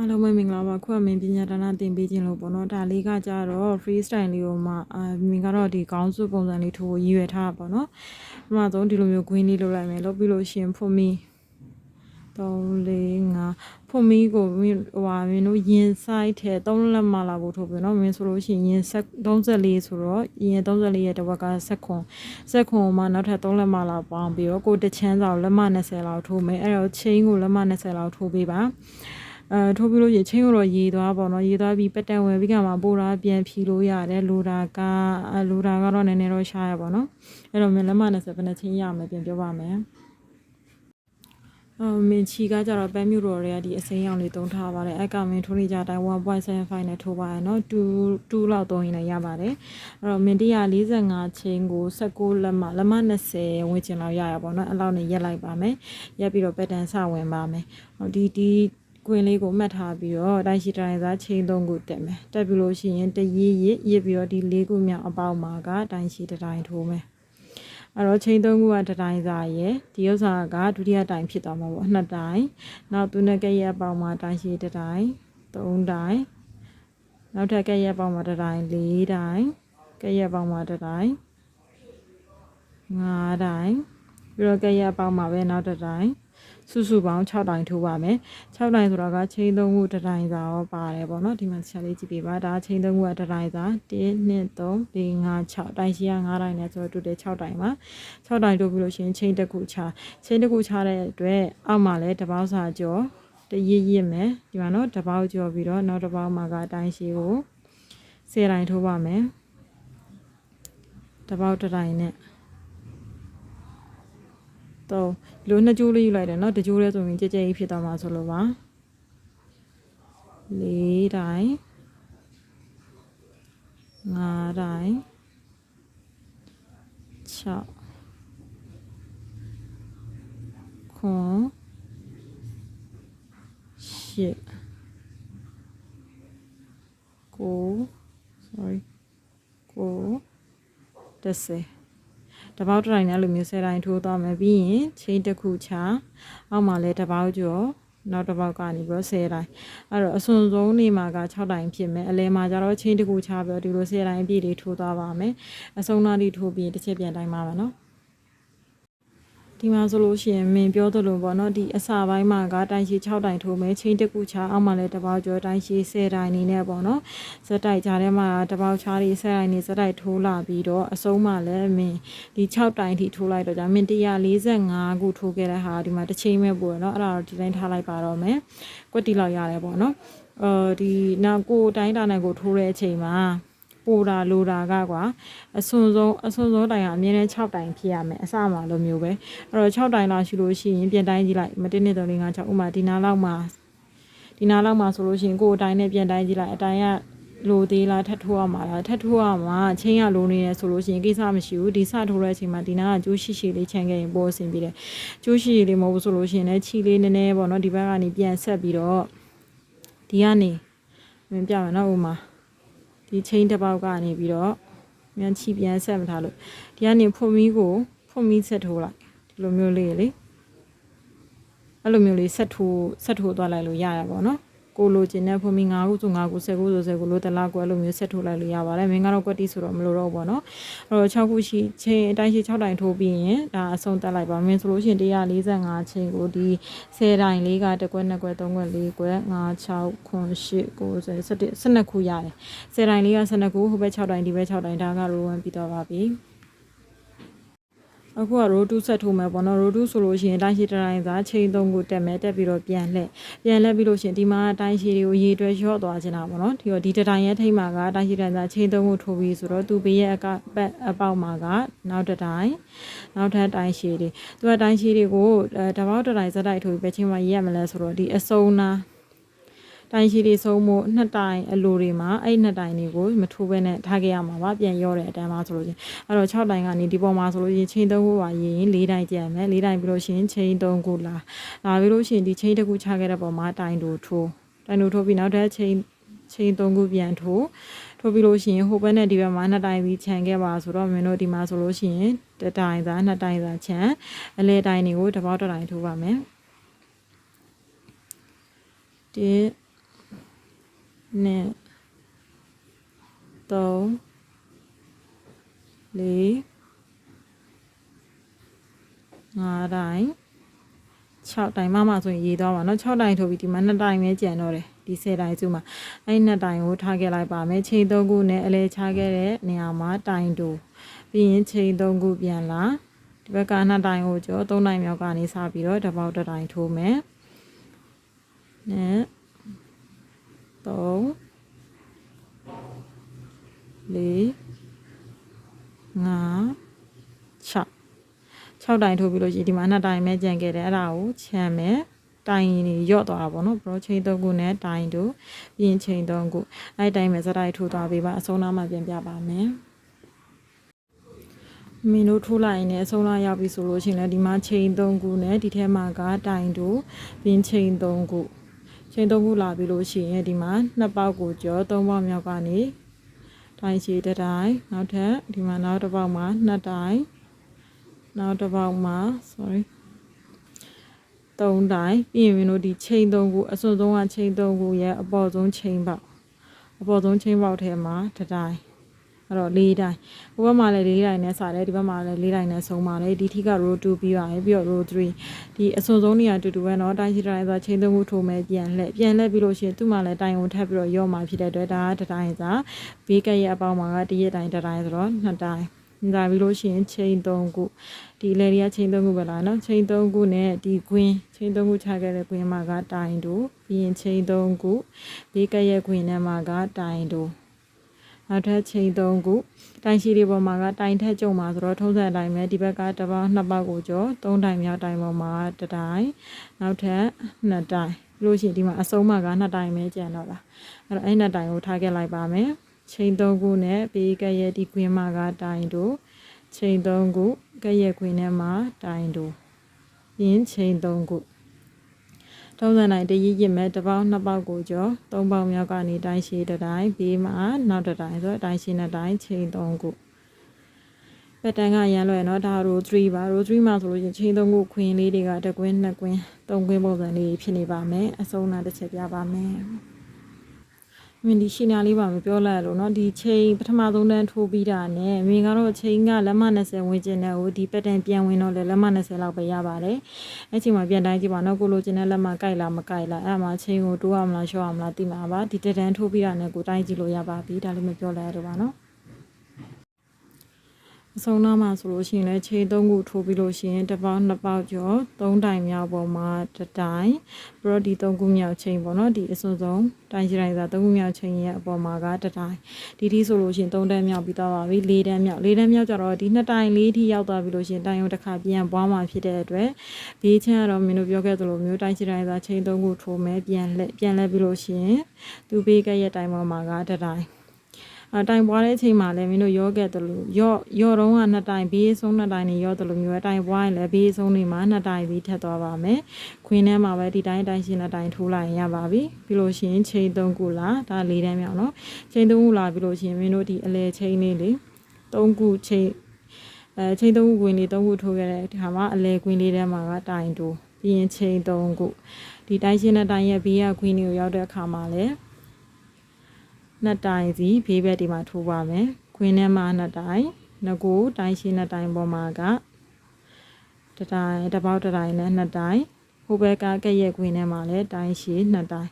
အားလုံးပဲမင်္ဂလာပါခွတ်မင်းပညာဒါနသင်ပေးခြင်းလို့ပေါ့နော်ဒါလေးကကြတော့ free style လေးကိုမှအာမင်းကတော့ဒီကောင်းစုပုံစံလေးထိုးရည်ရွယ်ထားတာပေါ့နော်ပထမဆုံးဒီလိုမျိုး green လေးလုပ်လိုက်မယ်လုပ်ပြီးလို့ရှရင်ဖွမီ3 4 5ဖွမီကိုမင်းဟိုဟာမင်းတို့ရင်ဆိုင်ထဲ3လက်မလာဖို့ထိုးပြီနော်မင်းဆိုလို့ရှိရင်ရင်ဆက်34ဆိုတော့ရင်34ရဲ့တစ်ဝက်ကဆက်ခွန်ဆက်ခွန်မှာနောက်ထပ်3လက်မလာပေါင်းပြီးတော့ကိုတစ်ချမ်းစာကိုလက်မ20လောက်ထိုးမယ်အဲ့တော့ chain ကိုလက်မ20လောက်ထိုးပေးပါ အဲထိုးပြီးလို့ရချင်းကိုတော့ရေသွားပေါ့နော်ရေသွားပြီးပက်တန်ဝယ်ပြီးကမှပိုးတာပြန်ဖြီလို့ရတယ်လိုတာကအဲလိုတာကတော့နည်းနည်းတော့ရှားရပါတော့အဲ့တော့မြန်လက်မ20ဘယ်နှချင်းရမယ်ပြန်ပြောပါမယ်အမင်းချီကကြတော့ပန်းမြို့တော်တွေကဒီအစိမ်းရောင်လေးတုံးထားပါတယ်အကမင်းထိုးနေကြတိုင်း1.75နဲ့ထိုးပါရနော်2 2လောက်တုံးရင်လည်းရပါတယ်အဲ့တော့မင်း145ချင်းကို16လက်မလက်မ20ဝင်ချင်လောက်ရရပါတော့အဲ့လောက်နဲ့ရက်လိုက်ပါမယ်ရက်ပြီးတော့ပက်တန်စဝင်ပါမယ်ဟောဒီဒီ ကွင်းလေးကိုမှတ်ထားပြီးတော့တိုင်းရှိတိုင်းစားချိန်သုံးခုတက်မယ်တက်ပြီးလို့ရှိရင်တရည်ရစ်ရစ်ပြီးတော့ဒီလေးခုမြောက်အပေါက်မှာကတိုင်းရှိတိုင်းထိုးမယ်အဲ့တော့ချိန်သုံးခုကတစ်တိုင်းစာရယ်ဒီဥစ္စာကဒုတိယတိုင်းဖြစ်သွားမှာပေါ့နှစ်တိုင်းနောက်သူနဲ့ကဲ့ရဲ့အပေါက်မှာတိုင်းရှိတစ်တိုင်းသုံးတိုင်းနောက်ထပ်ကဲ့ရဲ့အပေါက်မှာတစ်တိုင်းလေးတိုင်းကဲ့ရဲ့အပေါက်မှာတစ်တိုင်းငါးတိုင်းပြီးတော့ကဲ့ရဲ့အပေါက်မှာပဲနောက်တစ်တိုင်း စုစုပေါင်း6တိုင်ထိုးပါမယ်6တိုင်ဆိုတော့ကချိန်သုံးခုတစ်တိုင်စာရောပါတယ်ပေါ့နော်ဒီမှာချက်လေးကြည့်ပေးပါဒါချိန်သုံးခုကတစ်တိုင်စာ1 2 3 4 5 6တိုင်ရှိက9တိုင်နဲ့ဆိုတော့တူတယ်6တိုင်ပါ6တိုင်ထိုးပြီးလို့ရှိရင်ချိန်တစ်ခုချချိန်တစ်ခုချတဲ့အတွက်အောက်မှာလည်းတပေါင်းစာကျော်တရစ်ရစ်မယ်ဒီမှာနော်တပေါက်ကျော်ပြီးတော့နောက်တစ်ပေါက်မှာကအတိုင်းရှိကို10တိုင်ထိုးပါမယ်တပေါက်တစ်တိုင်နဲ့ တော့ဒီလိုနှစ်ကြိုးလေးယူလိုက်တယ်เนาะတကြိုးလေးဆိုရင်ကြဲကြဲကြီးဖြစ်သွားမှာဆိုလို့ပါလေးတိုင်းငါးတိုင်း6ခွန်ရှစ်ကို sorry ကို30 တပေါက်တစ်တိုင်းနဲ့အဲ့လိုမျိုးဆယ်တိုင်းထိုးသွားမယ်ပြီးရင်ချိန်တစ်ခုချအောက်မှာလည်းတပေါက်ကျော်နောက်တစ်ပေါက်ကနေပြီးတော့10တိုင်းအဲ့တော့အစွန်ဆုံးနေမှာက6တိုင်းဖြစ်မယ်အလဲမှာကျတော့ချင်းတစ်ခုချပြီးတော့ဒီလို10တိုင်းအပြည့်လေးထိုးသွားပါမယ်အဆုံးသားလေးထိုးပြီးတစ်ချက်ပြန်တိုင်းပါမယ်နော် ဒီမှာဆိုလို့ရှိရင်မင်းပြောသလိုပေါ့နော်ဒီအစာပိုင်းမှာကတိုင်းရှိ6တိုင်ထိုးမယ်ချင်းတစ်ခုချအောက်မှာလည်းတစ်ပေါက်ကျော်တိုင်းရှိ10တိုင်နေနဲ့ပေါ့နော်ဇက်တိုက်ကြားထဲမှာတစ်ပေါက်ချားလေး10တိုင်နေဇက်တိုက်ထိုးလာပြီးတော့အဆုံးမှာလည်းမင်းဒီ6တိုင်ထိထိုးလိုက်တော့じゃမင်း145ခုထိုးခဲ့တဲ့ဟာဒီမှာတစ်ချိန်ပဲပို့ရနော်အဲ့ဒါတော့ဒီတိုင်းထားလိုက်ပါတော့မယ်ကွက်တီလောက်ရတယ်ပေါ့နော်အော်ဒီနောက်ကိုတိုင်းတာနဲ့ကိုထိုးတဲ့အချိန်မှာ ပိုတာလိုတာကကွာအစွန်ဆုံးအစွန်ဆုံးတိုင်ကအမြဲတမ်း6တိုင်ဖြစ်ရမယ်အစမှာလိုမျိုးပဲအဲ့တော့6တိုင်လောက်ရှိလို့ရှိရင်ပြန်တိုင်းကြည့်လိုက်မ1 2 3 4 5 6ဥမာဒီနားလောက်မှာဒီနားလောက်မှာဆိုလို့ရှိရင်ကိုယ်အတိုင်းနဲ့ပြန်တိုင်းကြည့်လိုက်အတိုင်းကလိုသေးလားထပ်ထိုးရမှာလားထပ်ထိုးရမှာချင်းရလိုနေရဆိုလို့ရှိရင်ကိစ္စမရှိဘူးဒီစထိုးတဲ့အချိန်မှာဒီနားကကျိုးရှိရှိလေးချန်ခဲ့ရင်ပိုအဆင်ပြေတယ်ကျိုးရှိရှိလေးမဟုတ်ဘူးဆိုလို့ရှိရင်လည်းခြီလေးနည်းနည်းပေါ့နော်ဒီဘက်ကနေပြန်ဆက်ပြီးတော့ဒီကနေမင်းပြမယ်နော်ဥမာ ဒီချင်းတစ်ပေါက်ကနေပြီးတော့မြန်ချီပြန်ဆက်မထားလို့ဒီကနေဖွန်မီးကိုဖွန်မီးဆက်ထိုးလိုက်ဒီလိုမျိုးလေးလေအဲ့လိုမျိုးလေးဆက်ထိုးဆက်ထိုးသွားလိုက်လို့ရရပါတော့နော် ကိုလိုချင်တဲ့ဖွန်မီ9ခုဆို9ခု10ခုဆို10ခုလို့တလားကွယ်လိုမျိုးဆက်ထိုးလိုက်လို့ရပါတယ်မင်းကတော့ကွက်တီဆိုတော့မလိုတော့ဘူးပေါ့နော်အဲ့တော့6ခုရှိချင်းအတိုင်းရှိ6တိုင်ထိုးပြီးရင်ဒါအဆုံးတက်လိုက်ပါမင်းဆိုလို့ရှိရင်145ချင်းကိုဒီ10တိုင်လေးကတစ်ကွက်နှစ်ကွက်သုံးကွက်လေးကွက်5 6ခွန်8 9 10 12ခုရတယ်10တိုင်လေးက12ခုဟိုဘက်6တိုင်ဒီဘက်6တိုင်ဒါကရိုးဝန်းပြီးတော့ပါပြီ အခုက row 2 set ထိုးမယ်ပေါ့နော် row 2ဆိုလို့ရှိရင်တိုင်းရှိတိုင်းစားချိန်3ခုတက်မယ်တက်ပြီးတော့ပြန်လှည့်ပြန်လှည့်ပြီးလို့ရှိရင်ဒီမှာတိုင်းရှိတွေကိုရေတွဲလျှော့သွားခြင်းတာပေါ့နော်ဒီတော့ဒီတတိုင်းရဲ့ထိပ်မှာကတိုင်းရှိတိုင်းစားချိန်3ခုထိုးပြီးဆိုတော့သူဘေးရဲ့အကပတ်အပေါက်မှာကနောက်တစ်တိုင်းနောက်ထပ်တိုင်းရှိတွေသူကတိုင်းရှိတွေကိုအဲတပေါက်တစ်တိုင်းစက်တိုက်ထိုးပြီးပဲချင်းမှာရေးရမလဲဆိုတော့ဒီအစုံနာ တိုင်းရှိတွေဆုံးမှုနှစ်တိုင်အလိုတွေမှာအဲ့နှစ်တိုင်တွေကိုမထိုးဘဲနဲ့ထားခဲ့ရမှာပါပြန်ရောတဲ့အတန်းမှာဆိုလို့ချင်းအဲ့တော့6တိုင်ကနေဒီပေါ်မှာဆိုလို့ချင်းချိန်သုံးခုပါရင်၄တိုင်ကျန်မယ်၄တိုင်ပြီးလို့ရှိရင်ချိန်သုံးခုလာလာပြီးလို့ရှိရင်ဒီချိန်တစ်ခုချခဲ့တဲ့ပေါ်မှာတိုင်တို့ထိုးတိုင်တို့ထိုးပြီးနောက်ထပ်ချိန်ချိန်သုံးခုပြန်ထိုးထိုးပြီးလို့ရှိရင်ဟိုဘက်နဲ့ဒီဘက်မှာနှစ်တိုင်ပြီးခြံခဲ့ပါဆိုတော့မင်းတို့ဒီမှာဆိုလို့ရှိရင်တတိုင်သာနှစ်တိုင်သာခြံအလဲတိုင်တွေကိုတစ်ပေါက်တစ်တိုင်ထိုးပါမယ်ဒီ နှစ်သုံးလေးငါးတိုင်း6တိုင်မှမှဆိုရင်ရေးသွားပါเนาะ6တိုင်ထိုးပြီးဒီမှာ2တိုင်ပဲကျန်တော့တယ်ဒီ10တိုင်စုမှာအဲ့2တိုင်ကိုထားခဲ့လိုက်ပါမယ်ချိန်3ခုနဲ့အလဲချခဲ့တဲ့နေရာမှာတိုင်တူပြီးရင်ချိန်3ခုပြန်လာဒီဘက်က2တိုင်ကိုကျော်3တိုင်မြောက်ကနေစပြီးတော့တစ်ပေါက်တစ်တိုင်ထိုးမယ်နဲ့ 3 4 5 6 6တိုင်ထိုးပြီးလို့ရှိရင်ဒီမှာ2တိုင်ပဲကြံခဲ့တယ်အဲ့ဒါကိုချမ်းမယ်တိုင်နေရော့သွားတာပေါ့နော်ဘရောချိန်3ခုနဲ့တိုင်တို့ပြီးရင်ချိန်3ခုအဲ့တိုင်ပဲစတိုက်ထိုးသွားပေးပါအဆုံးနာမှပြန်ပြပါမယ်မင်းတို့ထိုးလိုက်ရင်လည်းအဆုံးလာရောက်ပြီဆိုလို့ရှိရင်လည်းဒီမှာချိန်3ခုနဲ့ဒီထဲမှာကတိုင်တို့ပြီးရင်ချိန်3ခု ချိန်3ခုလာပြီလို့ရှိရင်ဒီမှာနှစ်ပေါက်ကိုကျော်3ပေါက်မြောက်ကနေတိုင်ရှိတစ်တိုင်နောက်ထပ်ဒီမှာနောက်တစ်ပေါက်မှာနှစ်တိုင်နောက်တစ်ပေါက်မှာ sorry သုံးတိုင်ပြီးရင်မင်းတို့ဒီချိန်သုံးခုအစွန်ဆုံးကချိန်သုံးခုရဲ့အပေါ်ဆုံးချိန်ပေါက်အပေါ်ဆုံးချိန်ပေါက်ထဲမှာတစ်တိုင် အဲ့တော့၄တိုင်ဟိုဘက်မှာလည်း၄တိုင်နဲ့စတယ်ဒီဘက်မှာလည်း၄တိုင်နဲ့ဆုံးပါတယ်ဒီထိက row 2ပြီးပါတယ်ပြီးတော့ row 3ဒီအစွန်ဆုံးနေရာတူတူပဲเนาะတိုင်ရှိတိုင်းဆိုချိန်သုံးခုထိုးမယ်ပြန်လှည့်ပြန်လှည့်ပြီးလို့ရှိရင်သူ့မှာလည်းတိုင်ကိုထပ်ပြီးတော့ရော့မှာဖြစ်တဲ့အတွက်ဒါကတစ်တိုင်စာဘေးကရဲ့အပေါင်းမှာကတရက်တိုင်တစ်တိုင်ဆိုတော့နှစ်တိုင်ဒါပြီးလို့ရှိရင်ချိန်3ခုဒီလေတွေကချိန်3ခုပဲလားเนาะချိန်3ခုနဲ့ဒီကွင်းချိန်3ခုချခဲ့တဲ့ကွင်းမှာကတိုင်တို့ပြီးရင်ချိန်3ခုဘေးကရဲ့ကွင်းထဲမှာကတိုင်တို့ နောက်ထပ်ချိန်3ခုတိုင်ရှိတွေပေါ်မှာကတိုင်ထက်ကြုံမှာဆိုတော့ထုံးစံအတိုင်းပဲဒီဘက်ကတစ်ပေါက်နှစ်ပေါက်ကိုကျော်3တိုင်မြောက်တိုင်ပေါ်မှာတစ်တိုင်နောက်ထပ်2တိုင်လို့ရှိရင်ဒီမှာအစုံမှာက2တိုင်ပဲကျန်တော့လားအဲ့တော့အဲ့2တိုင်ကိုထားခဲ့လိုက်ပါမယ်ချိန်3ခုနဲ့ဘေးကရဲ့ဒီကွင်းမှာကတိုင်တို့ချိန်3ခုကရဲ့ခွင်ထဲမှာတိုင်တူပြင်းချိန်3ခု သုံးဆန်တိုင်းတရည်ရစ်မဲ့တစ်ပေါက်နှစ်ပေါက်ကိုကျော်သုံးပေါက်မြောက်ကနေတိုင်းရှည်တစ်တိုင်းဘေးမှာနောက်တစ်တိုင်းဆိုတော့တိုင်းရှည်နှစ်တိုင်းချိန်သုံးခုပက်တန်ကရန်လွယ်နော်ဒါ row 3ပါ row 3မှာဆိုလို့ရင်ချိန်သုံးခုခွင်းလေးတွေကတစ်ကွင်းနှစ်ကွင်းသုံးကွင်းပုံစံလေးဖြစ်နေပါမယ်အဆုံးအမတစ်ချက်ပြပါမယ် မင်းဒီရှင်းနာလေးပါမပြောလိုက်လို့เนาะဒီချိန်ပထမဆုံးတန်းထိုးပြီးတာနဲ့မင်းကတော့ချိန်ကလက်မ20ဝင်ကျင်တဲ့ဟိုဒီပက်တန်ပြန်ဝင်တော့လေလက်မ20လောက်ပဲရပါတယ်အဲ့ချိန်မှာပြန်တိုင်းကြည့်ပါနော်ကိုလိုချင်တဲ့လက်မကြိုက်လားမကြိုက်လားအဲ့မှာချိန်ကိုတိုးအောင်လားရှော့အောင်လားသိမှာပါဒီတက်တန်းထိုးပြီးတာနဲ့ကိုတိုင်းကြည့်လို့ရပါပြီဒါလေးမပြောလိုက်ရတော့ပါနော် အဆုံးနာမှာဆိုလို့ရှိရင်လည်းခြေသုံးခုထိုးပြီးလို့ရှိရင်တစ်ပေါက်နှစ်ပေါက်ကျော်သုံးတိုင်မြောက်ပေါ်မှာတစ်တိုင်ပြီးတော့ဒီသုံးခုမြောက်ချိန်ပေါ့နော်ဒီအစွန်ဆုံးတိုင်ရှိတိုင်းသာသုံးခုမြောက်ချိန်ရဲ့အပေါ်မှာကတစ်တိုင်ဒီထိဆိုလို့ရှိရင်သုံးတန်းမြောက်ပြီးသွားပါပြီလေးတန်းမြောက်လေးတန်းမြောက်ကြတော့ဒီနှစ်တိုင်လေးထိရောက်သွားပြီလို့ရှိရင်တိုင်ရုံတစ်ခါပြန်ပွားမှာဖြစ်တဲ့အတွက်ဘေးချင်းကတော့မင်းတို့ပြောခဲ့သလိုမျိုးတိုင်ရှိတိုင်းသာချိန်သုံးခုထိုးမယ်ပြန်လက်ပြန်လက်ပြီးလို့ရှိရင်သူဘေးကရဲ့တိုင်ပေါ်မှာကတစ်တိုင် အတိုင်ပွားတဲ့အချိန်မှာလည်းမင်းတို့ရောခဲ့တယ်လို့ရော့ရော့တော့ကနှစ်တိုင်ဘေးဆုံးနှစ်တိုင်နေရော့တယ်လို့မျိုးအတိုင်ပွားရင်လည်းဘေးဆုံးနေမှာနှစ်တိုင်ပြီးထက်သွားပါမယ်ခွင်းထဲမှာပဲဒီတိုင်းတိုင်းရှင်းနှစ်တိုင်ထိုးလိုက်ရင်ရပါပြီပြီးလို့ရှိရင်ချိန်သုံးခုလားဒါလေးတန်းမြောက်နော်ချိန်သုံးခုလာပြီးလို့ရှိရင်မင်းတို့ဒီအလဲချိန်လေးလေသုံးခုချိန်အဲချိန်သုံးခုခွင်းလေးသုံးခုထိုးခဲ့တဲ့ဒီမှာအလဲခွင်းလေးထဲမှာကတိုင်တိုးပြီးရင်ချိန်သုံးခုဒီတိုင်းရှင်းတဲ့တိုင်ရဲ့ဘေးကခွင်းလေးကိုရောက်တဲ့အခါမှာလည်း နှစ်တိုင်စီဘေးဘက်ဒီမှာထိုးပါမယ်ခွင်းထဲမှာနှစ်တိုင်ငကိုတိုင်ရှိနှစ်တိုင်ပေါ်မှာကတတိုင်တစ်ပေါက်တစ်တိုင်နဲ့နှစ်တိုင်ဟိုဘက်ကကက်ရက်ခွင်းထဲမှာလည်းတိုင်ရှိနှစ်တိုင်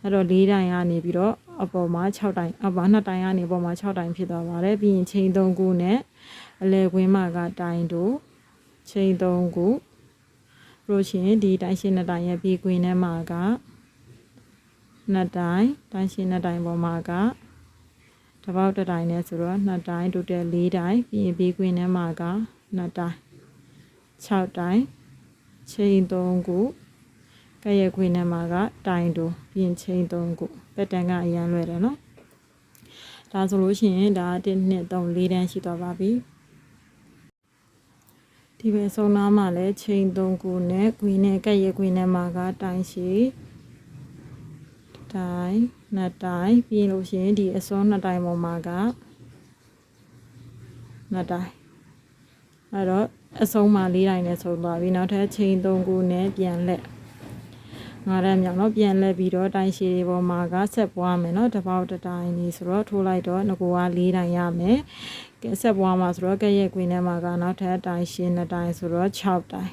အဲ့တော့၄တိုင်ကနေပြီးတော့အပေါ်မှာ6တိုင်အပေါ်နှစ်တိုင်ကနေအပေါ်မှာ6တိုင်ဖြစ်သွားပါတယ်ပြီးရင်ချိန်3ခုနဲ့အလဲခွင်းမှာကတိုင်တို့ချိန်3ခုလို့ရှိရင်ဒီတိုင်ရှိနှစ်တိုင်ရဲ့ပြီးခွင်းထဲမှာက နှစ်တိုင်တိုင်းရှင်းနှစ်တိုင်ပေါ်မှာကတစ်ပေါက်တစ်တိုင်နဲ့ဆိုတော့နှစ်တိုင်တိုတယ်၄တိုင်ပြီးရင်ဘေးကွင်းထဲမှာကနှစ်တိုင်6တိုင်ချိန်3ခုကဲ့ရဲ့ခွင်းထဲမှာကတိုင်တိုပြီးရင်ချိန်3ခုပက်တန်ကအရန်လွယ်တယ်နော်ဒါဆိုလို့ရှိရင်ဒါ1 2 3 4တန်းရှိသွားပါပြီဒီပဲဆုံးနာမှာလည်းချိန်3ခုနဲ့ခွင်းနဲ့ကဲ့ရဲ့ခွင်းထဲမှာကတိုင်ရှိ တိုင်နှစ်တိုင်ပြီးလို့ရှိရင်ဒီအစွန်းနှစ်တိုင်ပေါ်မှာကနှစ်တိုင်အဲ့တော့အဆုံးမှာ၄တိုင်နဲ့ဆုံးသွားပြီနောက်ထပ်ချိန်၃ခုနဲ့ပြန်လက် ငါးတန်းမြောက်เนาะပြန်လဲပြီးတော့တိုင်ရှည်တွေပေါ်မှာကဆက်ပွားမယ်เนาะတစ်ပေါက်တစ်တိုင်နေဆိုတော့ထိုးလိုက်တော့ငကိုက၄တိုင်ရမယ်ကဲဆက်ပွားမှာဆိုတော့ကဲရဲ့ကွင်းထဲမှာကနောက်ထပ်တိုင်ရှည်နှစ်တိုင်ဆိုတော့6တိုင်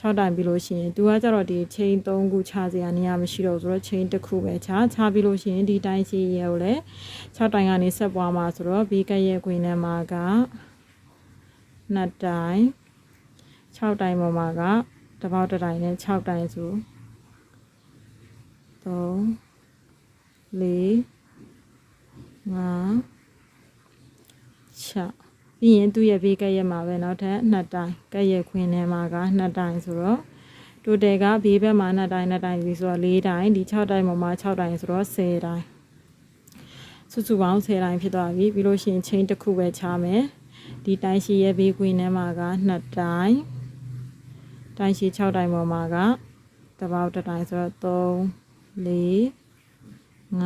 6တိုင်ပြီးလို့ရှိရင်သူကကြတော့ဒီချိန်3ခုခြားစရာနေရာမရှိတော့ဘူးဆိုတော့ချိန်တစ်ခုပဲခြားခြားပြီးလို့ရှိရင်ဒီတိုင်ရှည်ရဲ့ကိုလည်း6တိုင်ကနေဆက်ပွားမှာဆိုတော့ဘေးကရဲ့ကွင်းထဲမှာကနှစ်တိုင်6တိုင်ပေါ်မှာကတစ်ပေါက်တစ်တိုင်နဲ့6တိုင်ဆို3 4 5 6 ပြီးရင်သူ့ရဲ့ဘေးကက်ရက်မှာပဲနောက်ထပ်နှစ်တိုင်ကက်ရက်ခွင်းထဲမှာကနှစ်တိုင်ဆိုတော့တိုတယ်ကဘေးဘက်မှာနှစ်တိုင်နှစ်တိုင်ပြီးဆိုတော့၄တိုင်ဒီ6တိုင်ပေါ်မှာ6တိုင်ဆိုတော့10တိုင်စုစုပေါင်း10တိုင်ဖြစ်သွားပြီပြီးလို့ရှိရင်ချင်းတစ်ခုပဲချမယ်ဒီတိုင်ရှိရဲ့ဘေးခွင်းထဲမှာကနှစ်တိုင်တိုင်ရှိ6တိုင်ပေါ်မှာကတပေါက်တစ်တိုင်ဆိုတော့3 4 5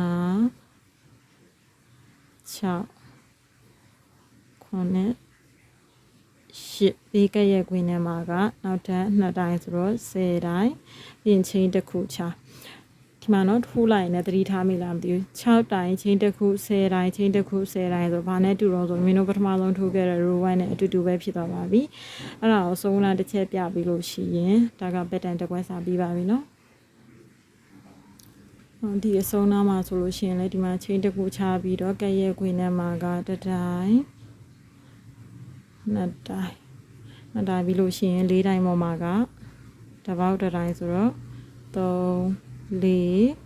6 8ဘေးကရက်ကွင်းထဲမှာကနောက်ထပ်2တိုင်းဆိုတော့10တိုင်းပြင်ချင်းတစ်ခုချဒီမှာနော်ထူလိုက်နေသတိထားမိလားမသိဘူး6တိုင်းချင်းတစ်ခု10တိုင်းချင်းတစ်ခု10တိုင်းဆိုဘာနဲ့တူတော့ဆိုမင်းတို့ပထမဆုံးထိုးခဲ့တဲ့ row 1နဲ့အတူတူပဲဖြစ်သွားပါပြီအဲ့ဒါကိုစုံလာတစ်ချက်ပြပြီးလို့ရှိရင်ဒါက pattern တစ်ခွက်စာပြီးပါပြီနော်ဒီအစုံနာမှာဆိုလို့ရှိရင်လည်းဒီမှာချင်းတစ်ခုချပြီးတော့ကက်ရဲ့ခွေနဲ့မှာကတတိုင်း နှစ်တိုင်းနှစ်တိုင်းပြီးလို့ရှိရင်လေးတိုင်းပေါ်မှာကတစ်ပေါက်တစ်တိုင်းဆိုတော့3 4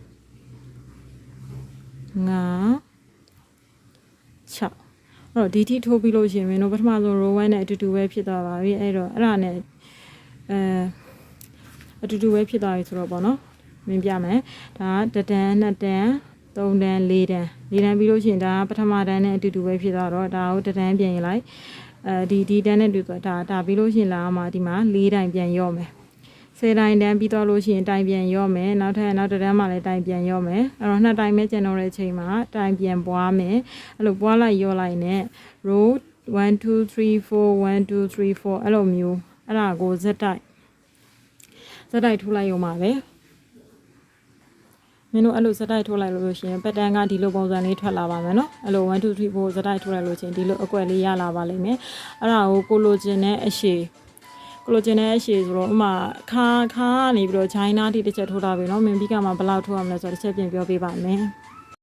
5 6အဲ့တော့ဒီထိထိုးပြီးလို့ရှိရင်မင်းတို့ပထမဆုံး row 1နဲ့အတူတူပဲဖြစ်သွားပါပြီအဲ့တော့အဲ့ဒါနဲ့အဲအတူတူပဲဖြစ်သွားပြီဆိုတော့ပေါ့နော်မင်းပြမယ်ဒါကတစ်တန်းနှစ်တန်းသုံးတန်းလေးတန်းလေးတန်းပြီးလို့ရှိရင်ဒါကပထမတန်းနဲ့အတူတူပဲဖြစ်သွားတော့ဒါကိုတစ်တန်းပြင်လိုက် အဲဒီဒီတန်းနဲ့တူဆိုဒါဒါပြီးလို့ရှိရင်လာမှာဒီမှာလေးတိုင်ပြန်ရော့မယ်ဆယ်တိုင်တန်းပြီးတော့လို့ရှိရင်တိုင်ပြန်ရော့မယ်နောက်ထပ်နောက်တစ်တန်းမှလည်းတိုင်ပြန်ရော့မယ်အဲ့တော့နှစ်တိုင်ပဲကျန်တော့တဲ့အချိန်မှာတိုင်ပြန်ပွားမယ်အဲ့လိုပွားလိုက်ရော့လိုက်နဲ့ row 1 2 3 4 1 2 3 4အဲ့လိုမျိုးအဲ့ဒါကိုဇက်တိုက်ဇက်တိုက်ထိုးလိုက်ရုံပါပဲ မင်းတို့အဲ့လိုစတိုက်ထိုးလိုက်လို့ရှင်ပက်တန်ကဒီလိုပုံစံလေးထွက်လာပါမယ်နော်အဲ့လို1 2 3 4စတိုက်ထိုးလိုက်လို့ရှင်ဒီလိုအကွက်လေးရလာပါလိမ့်မယ်အဲ့ဒါကိုကိုလိုချင်တဲ့အရှိကိုလိုချင်တဲ့အရှိဆိုတော့ဥမာခါခါနေပြီးတော့ဂျိုင်းနာတိတစ်ချက်ထိုးတာပဲနော်မင်းပြီးကမှဘယ်လောက်ထိုးရမလဲဆိုတော့တစ်ချက်ပြင်ပြောပေးပါမယ်